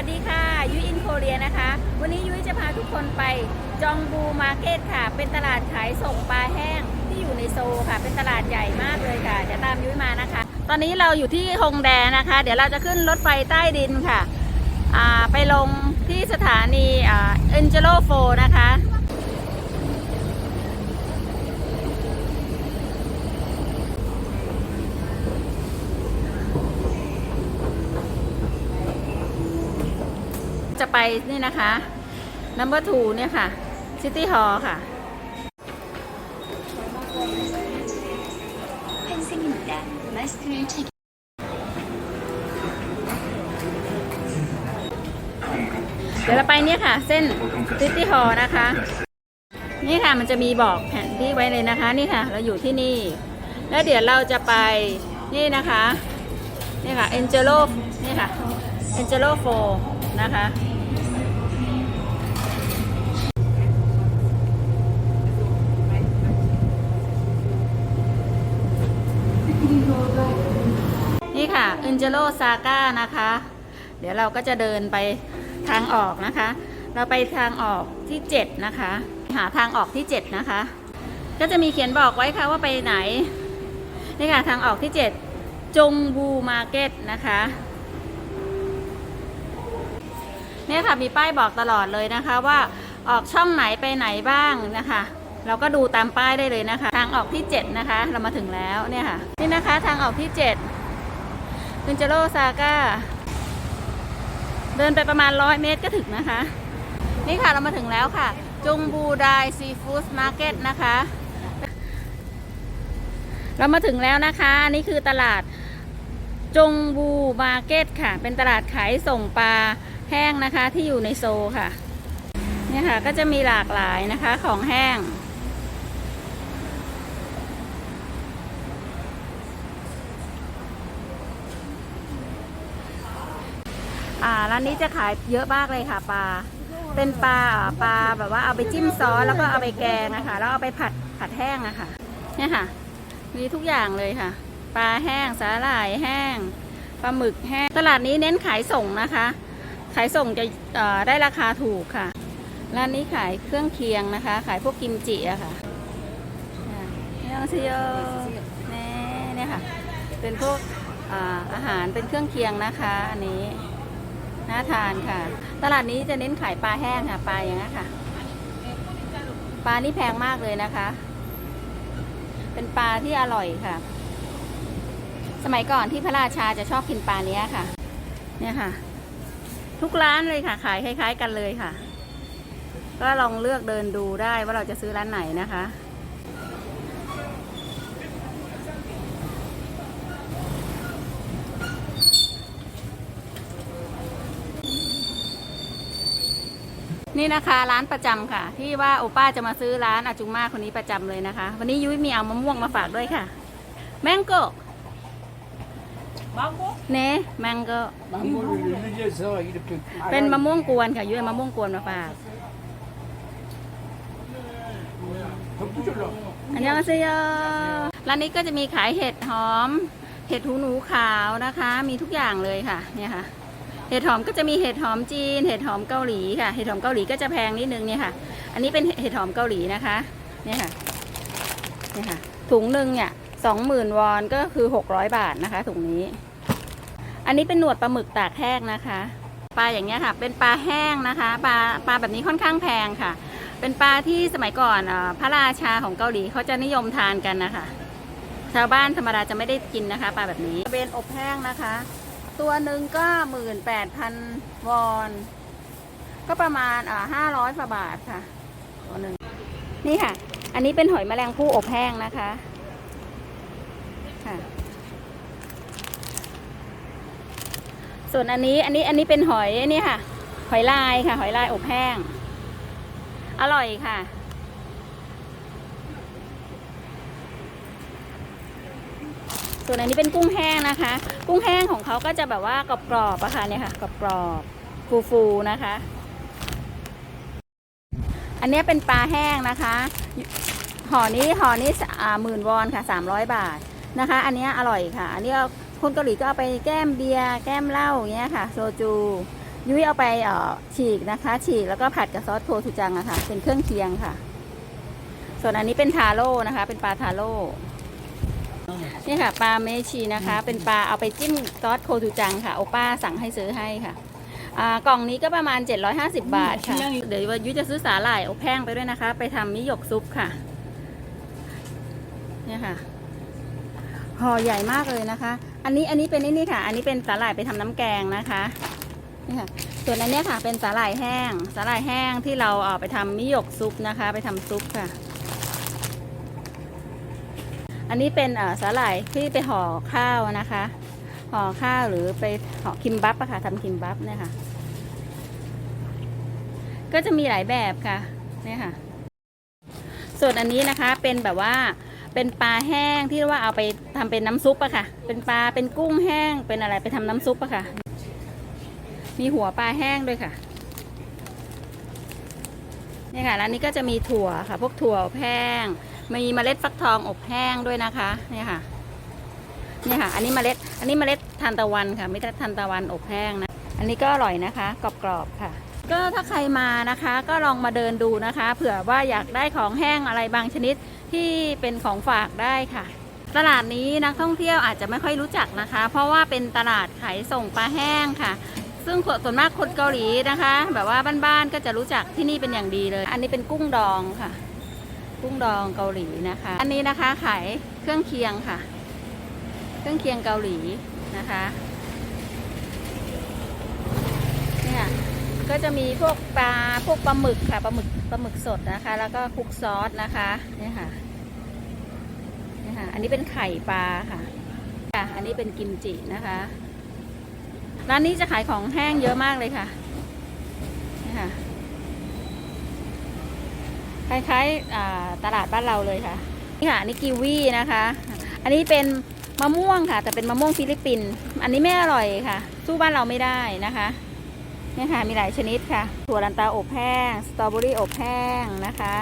วัสดีค่ะ ยุ้ยอินโคเรียนะคะ วันนี้ยุ้ยจะพาทุกคนไปจองบูมาร์เก็ตค่ะ เป็นตลาดขายส่งปลาแห้งที่อยู่ในโซค่ะ เป็นตลาดใหญ่มากเลยค่ะเดี๋ยวตามยุ้ยมานะคะ ตอนนี้เราอยู่ที่ฮงแดนะคะ เดี๋ยวเราจะขึ้นรถไฟใต้ดินค่ะ ไปลงที่สถานีเอ็นเจโลโฟนะคะ ไปนี่นะคะ number two เนี่ยค่ะ city hall ค่ะเดี๋ยวเราไปเนี่ยค่ะ เส้น city hall นะคะ นี่ค่ะมันจะมีบอกแผนที่ไว้เลยนะคะ นี่ค่ะ เราอยู่ที่นี่ แล้วเดี๋ยวเราจะไปนี่นะคะนี่ค่ะ Angelo นี่ค่ะ Angelo 4นะคะ นี่ค่ะ u n g e l o Saga นะคะ เดี๋ยวเราก็จะเดินไปทางออกนะคะ เราไปทางออกที่7นะคะ หาทางออกที่7นะคะ ก็จะมีเขียนบอกไว้ค่ะว่าไปไหน นี่ค่ะทางออกที่ 7 จงบูมาร์เก็ตนะคะเนี่ยค่ะมีป้ายบอกตลอดเลยนะคะว่าออกช่องไหนไปไหนบ้างนะคะ เราก็ดูตามป้ายได้เลยนะคะ ทางออกที่ 7 นะคะ เรามาถึงแล้วเนี่ยค่ะ นี่นะคะทางออกที่7คุณเจโรซาก้าเดินไปประมาณร้อยเมตรก็ถึงนะคะ นี่ค่ะเรามาถึงแล้วค่ะ จุงบูไดซีฟู้ดมาร์เก็ตนะคะ เรามาถึงแล้วนะคะอันนี่คือตลาดจงบูมาร์เก็ตค่ะ เป็นตลาดขายส่งปลาแห้งนะคะที่อยู่ในโซค่ะเนี่ยค่ะก็จะมีหลากหลายนะคะของแห้ง อ่าร้านนี้จะขายเยอะมากเลยค่ะปลา เป็นปลาปลาแบบว่าเอาไปจิ้มซอสแล้วก็เอาไปแกงนะคะแล้วเอาไปผัดผัดแห้งอะค่ะ เนี่ยค่ะ มีทุกอย่างเลยค่ะ ปลาแห้งสาหร่ายแห้งปลาหมึกแห้งตลาดนี้เน้นขายส่งนะคะ ขายส่งจะได้ราคาถูกค่ะร้านนี้ขายเครื่องเคียงนะคะ ขายพวกกิมจิอะค่ะนี่องซิโยนี่เนี่ยค่ะ เป็นพวกอาอาหารเป็นเครื่องเคียงนะคะอันนี้ น่าทานค่ะ ตลาดนี้จะเน้นขายปลาแห้งค่ะ ปลาอย่างนี้นค่ะ ปลานี่แพงมากเลยนะคะ เป็นปลาที่อร่อยค่ะ สมัยก่อนที่พระราชาจะชอบกินปลาเนี้ยค่ะ เนี่ยค่ะ ทุกร้านเลยค่ะ ขายคล้าย ๆ กันเลยค่ะ ก็ลองเลือกเดินดูได้ว่าเราจะซื้อร้านไหนนะคะ นี่นะคะร้านประจำค่ะ ที่ว่าโอป้าจะมาซื้อร้านอาจุงมาคนนี้ประจำเลยนะคะ วันนี้ยุ้ยมีเอามะม่วงมาฝากด้วยค่ะ แมงโก้เน่แมงโก้เป็นมะม่วงกวนค่ะยุ้ยเอามะม่วงกวนมาฝากอันยองเซโยร้านนี้ก็จะมีขายเห็ดหอม เห็ดหูหนูขาวนะคะ มีทุกอย่างเลยค่ะ เนี่ยค่ะ เห็ดหอมก็จะมีเห็ดหอมจีน เห็ดหอมเกาหลีค่ะ เห็ดหอมเกาหลีก็จะแพงนิดนึงเนี่ยค่ะ อันนี้เป็นเห็ดหอมเกาหลีนะคะ เนี่ยค่ะ เนี่ยค่ะ ถุงหนึ่งเนี่ยสองหมื่นวอนก็คือหกร้อยบาทนะคะถุงนี้ อันนี้เป็นหนวดปลาหมึกตากแห้งนะคะ ปลาอย่างเงี้ยค่ะ เป็นปลาแห้งนะคะ ปลาปลาแบบนี้ค่อนข้างแพงค่ะ เป็นปลาที่สมัยก่อนพระราชาของเกาหลีเขาจะนิยมทานกันนะคะ ชาวบ้านธรรมดาจะไม่ได้กินนะคะ ปลาแบบนี้ เป็นอบแห้งนะคะ ตัวหนึ่งก็หมื่นแปดพันวอน ก็ประมาณอ่าห้าร้อยกว่าบาทค่ะ ตัวหนึ่งนี่ค่ะ อันนี้เป็นหอยแมลงภู่อบแห้งนะคะค่ะ ส่วนอันนี้อันนี้อันนี้เป็นหอยนี่ค่ะ หอยลายค่ะ หอยลายอบแห้ง อร่อยค่ะ ส่วนี้เป็นกุ้งแห้งนะคะ กุ้งแห้งของเขาก็จะแบบว่ากรอบๆอะค่ะเนี่ยค่ะกรอบๆฟูๆนะคะ อันนี้เป็นปลาแห้งนะคะห่อนี้ห่อนี้หมื่นวอนค่ะสามร้อยบาทนะคะ อันนี้อร่อยค่ะ อันนี้คนเกาหลีก็เอาไปแก้มเบียร์แก้มเหล้าอย่างเงี้ยค่ะโซจูยุ้ยเอาไปเอ่อฉีกนะคะ ฉีกแล้วก็ผัดกับซอสโคชูจังอะค่ะ เป็นเครื่องเคียงค่ะ ส่วนอันนี้เป็นทาโร่นะคะ เป็นปลาทาโร่ นี่ค่ะปลาเมชีนะคะ เป็นปลาเอาไปจิ้มซอสโคชูจังค่ะโอป้าสั่งให้ซื้อให้ค่ะอ่ากล่องนี้ก็ประมาณ 750 บาทค่ะ เดี๋ยวยุ้ยจะซื้อสาหร่ายอบแห้งไปด้วยนะคะ ไปทำมิหยกซุปค่ะเนี่ยค่ะห่อใหญ่มากเลยนะคะ อันนี้อันนี้เป็นนี่นี่ค่ะ อันนี้เป็นสาหร่ายไปทำน้ำแกงนะคะนี่ค่ะ ส่วนอันเนี้ยค่ะเป็นสาหร่ายแห้ง สาหร่ายแห้งที่เราเอาไปทำมิหยกซุปนะคะ ไปทำซุปค่ะ อันนี้เป็นสาหร่ายที่ไปห่อข้าวนะคะ ห่อข้าวหรือไปห่อคิมบับอะค่ะทำคิมบับเนี่ยค่ะ ก็จะมีหลายแบบค่ะเนี่ยค่ะ ส่วนอันนี้นะคะเป็นแบบว่าเป็นปลาแห้งที่ว่าเอาไปทำเป็นน้ำซุปอะค่ะ เป็นปลาเป็นกุ้งแห้งเป็นอะไรไปทำน้ำซุปอะค่ะ มีหัวปลาแห้งด้วยค่ะนี่ค่ะแล้วนี้ก็จะมีถั่วค่ะ พวกถั่วแห้ง มีเมล็ดฟักทองอบแห้งด้วยนะคะเนี่ยค่ะเนี่ยค่ะ อันนี้เมล็ด อันนี้เมล็ดทานตะวันค่ะไม่ใช่ทานตะวันอบแห้งนะ อันนี้ก็อร่อยนะคะ กรอบๆค่ะ ก็ถ้าใครมานะคะ ก็ลองมาเดินดูนะคะ เผื่อว่าอยากได้ของแห้งอะไรบางชนิดที่เป็นของฝากได้ค่ะ ตลาดนี้นักท่องเที่ยวอาจจะไม่ค่อยรู้จักนะคะ เพราะว่าเป็นตลาดขายส่งปลาแห้งค่ะ ซึ่งส่วนมากคนเกาหลีนะคะ แบบว่าบ้านๆก็จะรู้จักที่นี่เป็นอย่างดีเลย อันนี้เป็นกุ้งดองค่ะ กุ้งดองเกาหลีนะคะ อันนี้นะคะขายเครื่องเคียงค่ะ เครื่องเคียงเกาหลีนะคะเนี่ยก็จะมีพวกปลาพวกปลาหมึกค่ะปลาหมึกปลาหมึกสดนะคะ แล้วก็คลุกซอสนะคะเนี่ยค่ะเนี่ยค่ะ อันนี้เป็นไข่ปลาค่ะค่ะ อันนี้เป็นกิมจินะคะร้านนี้จะขายของแห้งเยอะมากเลยค่ะนี่ค่ะ คล้ายๆตลาดบ้านเราเลยค่ะ นี่ค่ะนี่กีวีนะคะ อันนี้เป็นมะม่วงค่ะ แต่เป็นมะม่วงฟิลิปปินส์อันนี้ไม่อร่อยค่ะ สู้บ้านเราไม่ได้นะคะนี่ค่ะมีหลายชนิดค่ะ ถั่วลันเตาอบแห้งสตรอเบอรี่อบแห้งนะคะ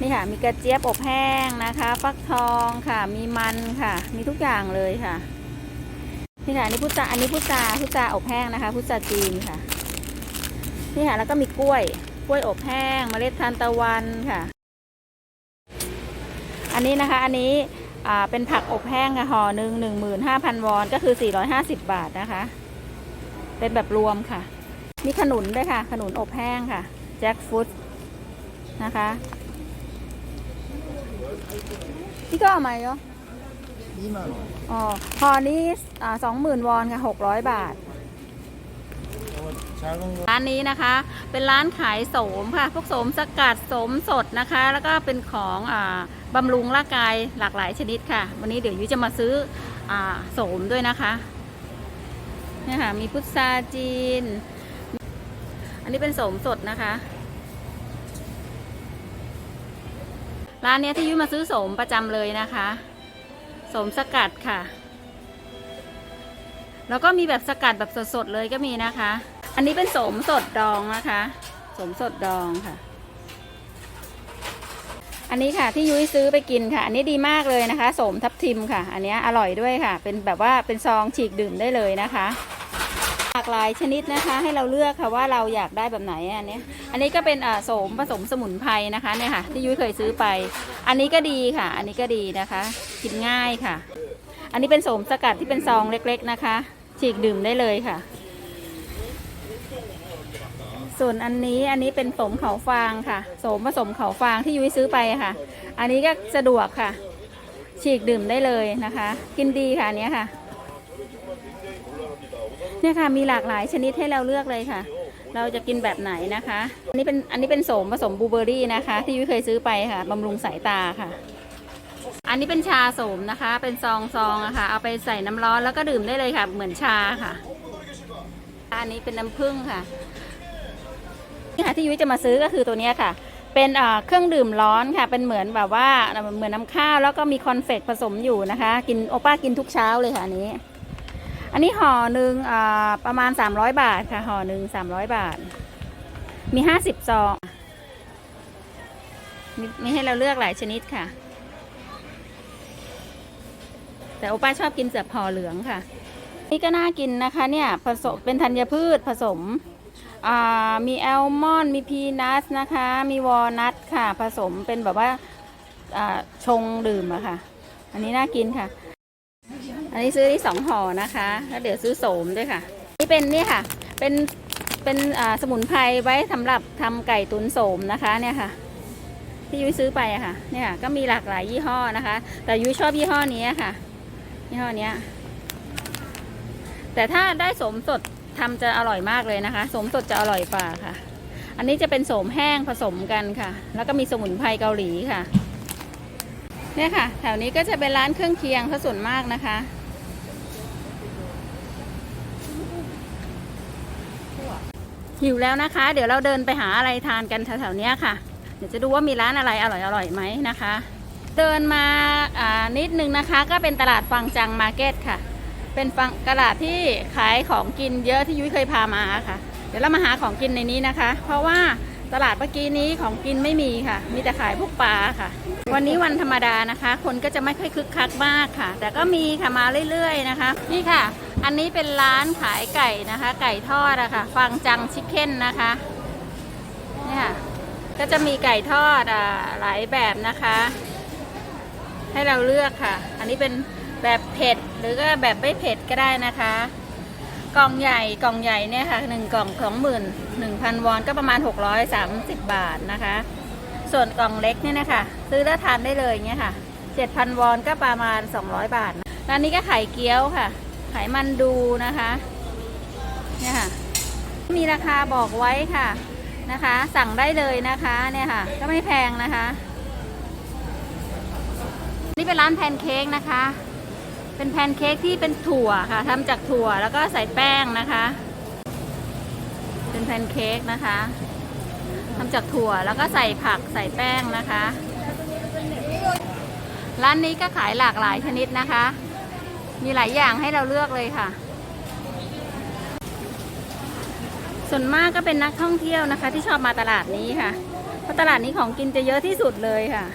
นี่ค่ะ มีกระเจี๊ยบอบแห้งนะคะ ฟักทองค่ะ มีมันค่ะ มีทุกอย่างเลยค่ะนี่ค่ะอันนี้พุทราอันนี้พุทราพุทราอบแห้งนะคะ พุทราจีนค่ะนี่ค่ะแล้วก็มีกล้วย ล้วยอบแห้งมเมล็ดทานตะวันค่ะ อันนี้นะคะ อันนี้เป็นผักอบแห้งค่ะห่อหนึ่งหนึ่งหมื่นห้าพันวอนก็คือสี่ร้อยห้าสิบบาทนะคะ เป็นแบบรวมค่ะ มีขนุนด้วยค่ะ ขนุนอบแห้งค่ะ แจ็คฟูดนะคะนี่ก็เอาไหมเนาะอ๋อห่อนี้สองหมื่นวอนค่ะหกร้อยบาท ร้านนี้นะคะ เป็นร้านขายโสมค่ะ พวกโสมสกัดโสมสดนะคะ แล้วก็เป็นของอบำรุงร่างกายหลากหลายชนิดค่ะ วันนี้เดี๋ยวยุ้ยจะมาซื้ออโสมด้วยนะคะเนี่ยค่ะมีพุทราจีน อันนี้เป็นโสมสดนะคะ ร้านเนี้ยที่ยุ้ยมาซื้อโสมประจำเลยนะคะโสมสกัดค่ะ แล้วก็มีแบบสกัดแบบสดๆเลยก็มีนะคะ อันนี้เป็นสมสดดองนะคะ สมสดดองค่ะ อันนี้ค่ะที่ยุ้ยซื้อไปกินค่ะ อันนี้ดีมากเลยนะคะ สมทับทิมค่ะ อันนี้อร่อยด้วยค่ะ เป็นแบบว่าเป็นซองฉีกดื่มได้เลยนะคะหลากหลายชนิดนะคะ ให้เราเลือกค่ะว่าเราอยากได้แบบไหนอันนี้ อันนี้ก็เป็นอ่าสมผสมสมุนไพรนะคะเนี่ยค่ะ ที่ยุ้ยเคยซื้อไป อันนี้ก็ดีค่ะ อันนี้ก็ดีนะคะกินง่ายค่ะ อันนี้เป็นสมสกัดที่เป็นซองเล็ก ๆนะคะ ฉีกดื่มได้เลยค่ะ ส่วนอันนี้อันนี้เป็นสมเขาฟางค่ะโสมผสมเขาฟางที่ยุ้ยซื้อไปค่ะ อันนี้ก็สะดวกค่ะ ฉีกดื่มได้เลยนะคะ กินดีค่ะอันเนี้ยค่ะเนี่ยค่ะมีหลากหลายชนิดให้เราเลือกเลยค่ะ เราจะกินแบบไหนนะคะ อันนี้เป็นอันนี้เป็นโสมผสมบลูเบอร์รี่นะคะ ที่ยุ้ยเคยซื้อไปค่ะบำรุงสายตาค่ะ อันนี้เป็นชาโสมนะคะ เป็นซองซองะค่ะเอาไปใส่น้ำร้อนแล้วก็ดื่มได้เลยค่ะ เหมือนชาค่ะ อันนี้เป็นน้ำผึ้งค่ะ นี่ค่ะที่ยุ้ยจะมาซื้อก็คือตัวนี้ค่ะ เป็นเครื่องดื่มร้อนค่ะ เป็นเหมือนแบบว่าเหมือนน้ำข้าวแล้วก็มีคอนเฟกต์ผสมอยู่นะคะ กินโอป้ากินทุกเช้าเลยค่ะอันนี้ อันนี้ห่อหนึ่งประมาณ 300 บาทค่ะห่อหนึ่ง300 บาท มี50ซองมีมีให้เราเลือกหลายชนิดค่ะ แต่โอป้าชอบกินเสือห่อเหลืองค่ะ นี่ก็น่ากินนะคะเนี่ยผสมเป็นธัญพืชผสม มีแอลมอนด์มีพีนัทนะคะ มีวอลนัทค่ะ ผสมเป็นแบบว่าชงดื่มอะค่ะ อันนี้น่ากินค่ะ อันนี้ซื้อที่สองห่อนะคะ แล้วเดี๋ยวซื้อโสมด้วยค่ะ นี่เป็นนี่ค่ะ เป็นเป็นสมุนไพรไว้สำหรับทำไก่ตุ๋นโสมนะคะเนี่ยค่ะ ที่ยุ้ยซื้อไปอะค่ะ เนี่ยค่ะก็มีหลากหลายยี่ห้อนะคะ แต่ยุ้ยชอบยี่ห้อนี้ค่ะ ยี่ห้อนี้แต่ถ้าได้โสมสด ทำจะอร่อยมากเลยนะคะ สมสดจะอร่อยกว่าค่ะ อันนี้จะเป็นโสมแห้งผสมกันค่ะ แล้วก็มีสมุนไพรเกาหลีค่ะ เนี่ยค่ะ แถวนี้ก็จะเป็นร้านเครื่องเคียงซะส่วนมากนะคะหิวแล้วนะคะ เดี๋ยวเราเดินไปหาอะไรทานกันแถวๆนี้ค่ะ เดี๋ยวจะดูว่ามีร้านอะไรอร่อยๆไหมนะคะ เดินมาอ่านิดนึงนะคะ ก็เป็นตลาดฟังจังมาร์เก็ตค่ะ เป็นฟังตลาดที่ขายของกินเยอะที่ยุ้ยเคยพามาค่ะ เดี๋ยวเรามาหาของกินในนี้นะคะ เพราะว่าตลาดเมื่อกี้นี้ของกินไม่มีค่ะ มีแต่ขายพวกปลาค่ะ วันนี้วันธรรมดานะคะ คนก็จะไม่ค่อยคึกคักมากค่ะ แต่ก็มีค่ะมาเรื่อยๆนะคะ นี่ค่ะ อันนี้เป็นร้านขายไก่นะคะ ไก่ทอดอะค่ะ ฟังจังชิคเก้นนะคะเนี่ยค่ะก็จะมีไก่ทอดอ่าหลายแบบนะคะ ให้เราเลือกค่ะ อันนี้เป็นแบบเผ็ด หรือก็แบบไม่เผ็ดก็ได้นะคะ กล่องใหญ่กล่องใหญ่เนี่ยค่ะหนึ่งกล่องสองหมื่นหนึ่งพันวอนก็ประมาณหกร้อยสามสิบบาทนะคะ ส่วนกล่องเล็กเนี่ยนะคะซื้อแล้วทานได้เลยเงี้ยค่ะเจ็ดพันวอนก็ประมาณสองร้อยบาทร้านนี้ก็ไข่เกี๊ยวค่ะไขมันดูนะคะเนี่ยค่ะมีราคาบอกไว้ค่ะนะคะ สั่งได้เลยนะคะเนี่ยค่ะ ก็ไม่แพงนะคะ นี่เป็นร้านแพนเค้กนะคะ เป็นแพนเค้กที่เป็นถั่วค่ะทำจากถั่วแล้วก็ใส่แป้งนะคะ เป็นแพนเค้กนะคะทำจากถั่วแล้วก็ใส่ผักใส่แป้งนะคะ ร้านนี้ก็ขายหลากหลายชนิดนะคะ มีหลายอย่างให้เราเลือกเลยค่ะ ส่วนมากก็เป็นนักท่องเที่ยวนะคะ ที่ชอบมาตลาดนี้ค่ะ เพราะตลาดนี้ของกินจะเยอะที่สุดเลยค่ะ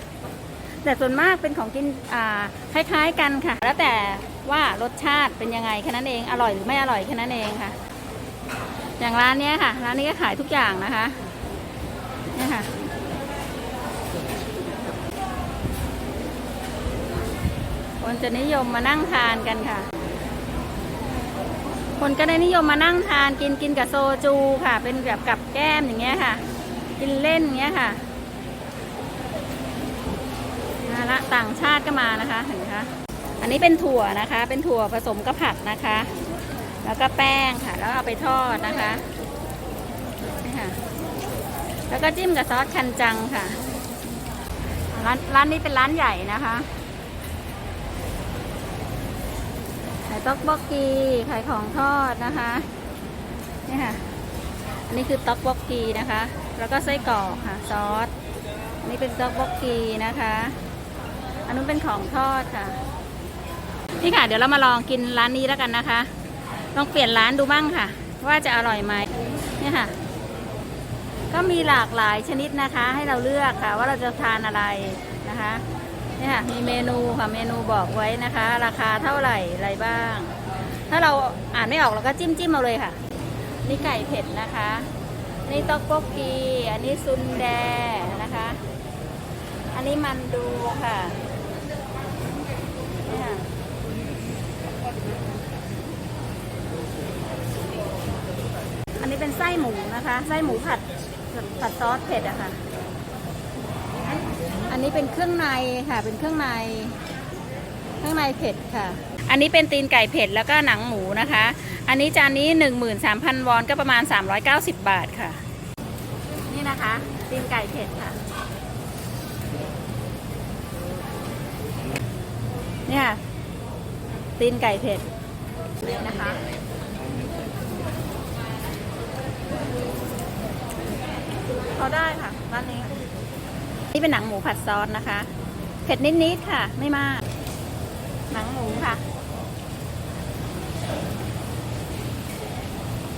แต่ส่วนมากเป็นของกินคล้ายๆกันค่ะ แล้วแต่ว่ารสชาติเป็นยังไงแค่นั้นเองอร่อยหรือไม่อร่อยแค่นั้นเองค่ะ อย่างร้านนี้ค่ะ ร้านนี้ก็ขายทุกอย่างนะคะนี่ค่ะคนจะนิยมมานั่งทานกันค่ะ คนก็ได้นิยมมานั่งทานกินกินกับโซจูค่ะ เป็นแบบกับแก้มอย่างเงี้ยค่ะ กินเล่นอย่างเงี้ยค่ะ มาละต่างชาติก็มานะคะเห็นไหมคะอันนี้เป็นถั่วนะคะ เป็นถั่วผสมกับผักนะคะ แล้วก็แป้งค่ะ แล้วเอาไปทอดนะคะนี่ค่ะแล้วก็จิ้มกับซอสคันจังค่ะร้านร้านนี้เป็นร้านใหญ่นะคะขายต๊อกบอกกีขายของทอดนะคะนี่ค่ะ อันนี้คือต๊อกบอกกีนะคะ แล้วก็ไส้กรอกค่ะซอสอันนี้เป็นต๊อกบอกกีนะคะ นนู้นเป็นของทอดค่ะ นี่ค่ะ เดี๋ยวเรามาลองกินร้านนี้แล้วกันนะคะ ลองเปลี่ยนร้านดูบ้างค่ะ ว่าจะอร่อยไหมเนี่ยค่ะ ก็มีหลากหลายชนิดนะคะ ให้เราเลือกค่ะ ว่าเราจะทานอะไรนะคะเนี่ยค่ะมีเมนูค่ะเมนูบอกไว้นะคะ ราคาเท่าไหร่อะไรบ้าง ถ้าเราอ่านไม่ออกเราก็จิ้มจิ้มเอาเลยค่ะ นี่ไก่เผ็ดนะคะนี่ต๊อกโกกี อันนี้ซุนแดนะคะ อันนี้มันดูค่ะ อันนี้เป็นไส้หมูนะคะ ไส้หมูผัดผัดซอสเผ็ดอะค่ะ อันนี้เป็นเครื่องในค่ะ เป็นเครื่องใน เครื่องในเผ็ดค่ะ อันนี้เป็นตีนไก่เผ็ดแล้วก็หนังหมูนะคะ อันนี้จานนี้ 13,000 วอนก็ประมาณ 390 บาทค่ะ นี่นะคะ ตีนไก่เผ็ดค่ะ เนี่ยตีนไก่เผ็ดนี่นะคะพอได้ค่ะร้านนี้ นี่เป็นหนังหมูผัดซอสนะคะ เผ็ดนิดๆค่ะ ไม่มาก หนังหมูค่ะ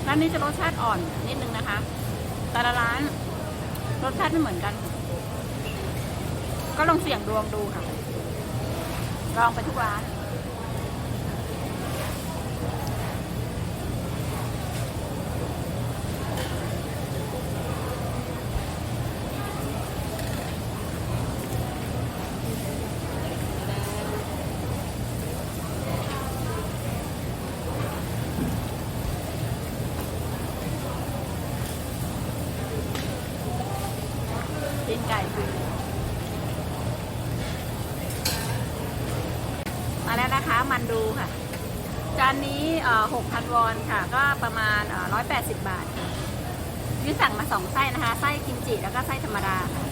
ร้านนี้จะรสชาติอ่อนนิดนึงนะคะ แต่ละร้านรสชาติไม่เหมือนกัน ก็ลองเสี่ยงดวงดูค่ะ ลองไปทุกร้าน ไก่ค่ะมาแล้วนะคะมันดูค่ะ จานนี้เอ่อ6,000วอนค่ะ ก็ประมาณเอ่อ180 บาทยุ้สั่งมาสองไส้นะคะ ไส้กิมจิแล้วก็ไส้ธรรมดาค่ะ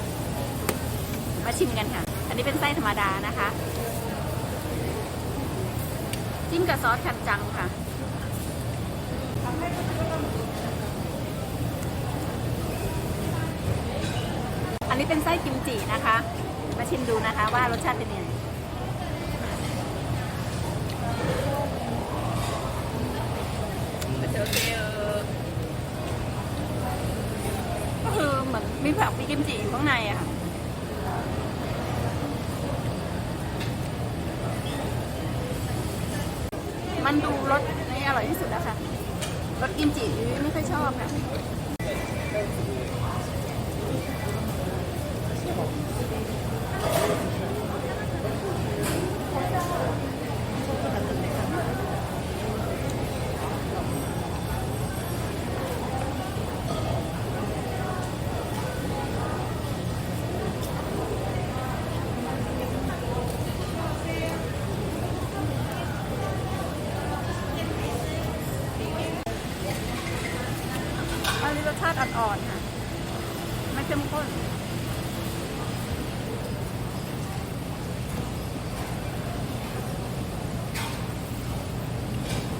มาชิมกันค่ะ อันนี้เป็นไส้ธรรมดานะคะ จิ้มกับซอสคันจังค่ะอันนี้เป็นไส้กิมจินะคะ มาชิมดูนะคะว่ารสชาติเป็นยังไง ก็คือเห มีผักมีกิมจิอยู่ข้างในอะค่ะมันดูรสในอร่อยที่สุดแล้วค่ะรสกิมจิไม่ค่อยชอบค่ะ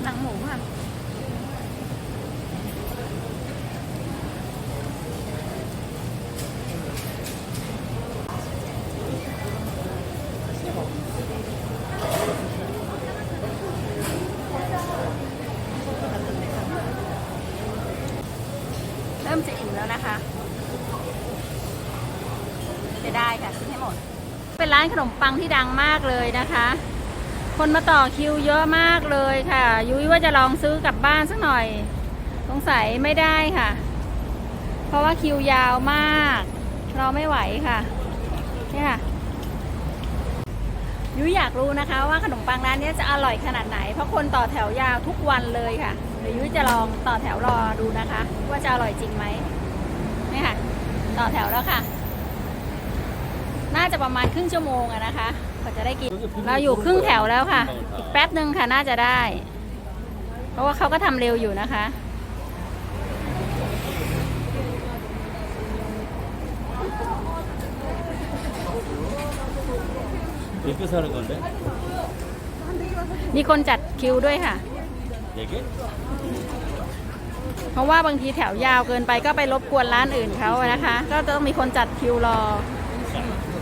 หนังหมูค่ะเริ่มจะอิ่มแล้วนะคะจะได้ค่ะชิ้นให้หมด เป็นร้านขนมปังที่ดังมากเลยนะคะ คนมาต่อคิวเยอะมากเลยค่ะ ยุ้ยว่าจะลองซื้อกลับบ้านสักหน่อย สงสัยไม่ได้ค่ะ เพราะว่าคิวยาวมาก เราไม่ไหวค่ะเนี่ยค่ะยุ้ยอยากรู้นะคะว่าขนมปังร้านนี้จะอร่อยขนาดไหน เพราะคนต่อแถวยาวทุกวันเลยค่ะเดี๋ยวยุ้ยจะลองต่อแถวรอดูนะคะ ว่าจะอร่อยจริงไหมนี่ค่ะ ต่อแถวแล้วค่ะ น่าจะประมาณครึ่งชั่วโมงอะนะคะ กว่าจะได้กิน เราอยู่ครึ่งแถวแล้วค่ะ อีกแป๊บหนึ่งค่ะน่าจะได้ เพราะว่าเขาก็ทำเร็วอยู่นะคะ 몇 개 사는 건데? มีคนจัดคิวด้วยค่ะ 네 개? เพราะว่าบางทีแถวยาวเกินไปก็ไปรบกวนร้านอื่นเขาอะนะคะ ก็ต้องมีคนจัดคิวรอ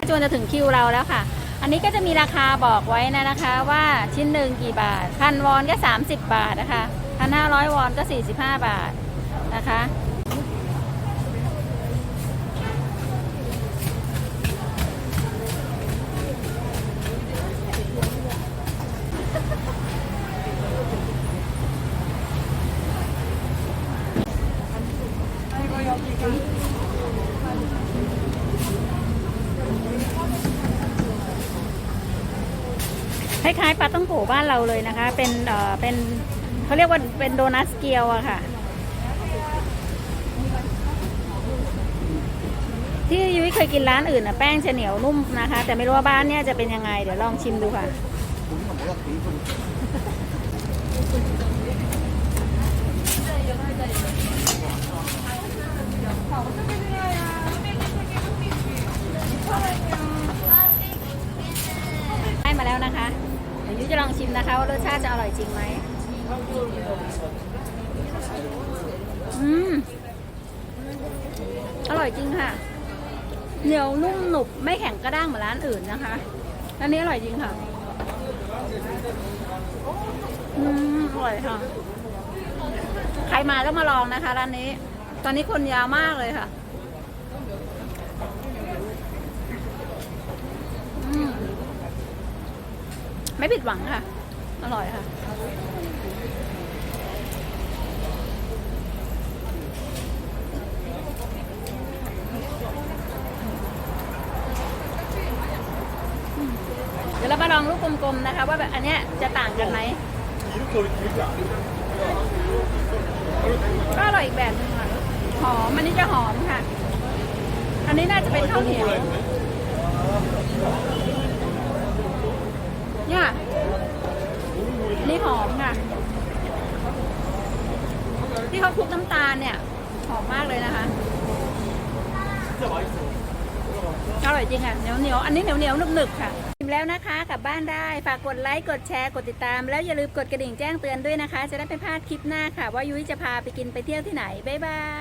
จนจะถึงคิวเราแล้วค่ะ อันนี้ก็จะมีราคาบอกไว้นะนะคะว่าชิ้นหนึ่งกี่บาทพันวอนก็ 30 บาทนะคะพันห้าร้อยวอนก็ 45 บาทนะคะ ล้ายๆปลาต้องโกบ้านเราเลยนะคะ เป็นเอ่อเป็นเขาเรียกว่าเป็นโดนัทเกียวอะค่ะ ที่ยุ้ยเคยกินร้านอื่นอะแป้งจะเหนียวนุ่มนะคะ แต่ไม่รู้ว่าบ้านเนี่ยจะเป็นยังไง เดี๋ยวลองชิมดูค่ะ ได้มาแล้วนะคะ จะลองชิมนะคะว่ารสชาติจะอร่อยจริงไหมอืม อร่อยจริงค่ะ เหนียวนุ่มหนุบไม่แข็งกระด้างเหมือนร้านอื่นนะคะร้านนี้อร่อยจริงค่ะ อืม อร่อยค่ะ ใครมาต้องมาลองนะคะร้านนี้ ตอนนี้คนยาวมากเลยค่ะ ไม่ผิดหวังค่ะ อร่อยค่ะ เดี๋ยวเรามาลองลูกกลมๆนะคะ ว่าแบบอันเนี้ยจะต่างกันไหม ก็อร่อยอีกแบบหนึงค่ะ หอม อันนี้จะหอมค่ะ อันนี้น่าจะเป็นข้าวเหนียว เนี่ยนี่หอมค่ะ ที่เขาคลุกน้ำตาลเนี่ย หอมมากเลยนะคะ อร่อยจริงอะเหนียวเหนียวอันนี้เหนียวเหนียวๆหนึบค่ะอิ่มแล้วนะคะกลับบ้านได้ฝากกดไลค์กดแชร์กดติดตาม แล้วอย่าลืมกดกระดิ่งแจ้งเตือนด้วยนะคะ จะได้ไม่พลาดคลิปหน้าค่ะ ว่ายุ้ยจะพาไปกินไปเที่ยวที่ไหนบ๊ายบาย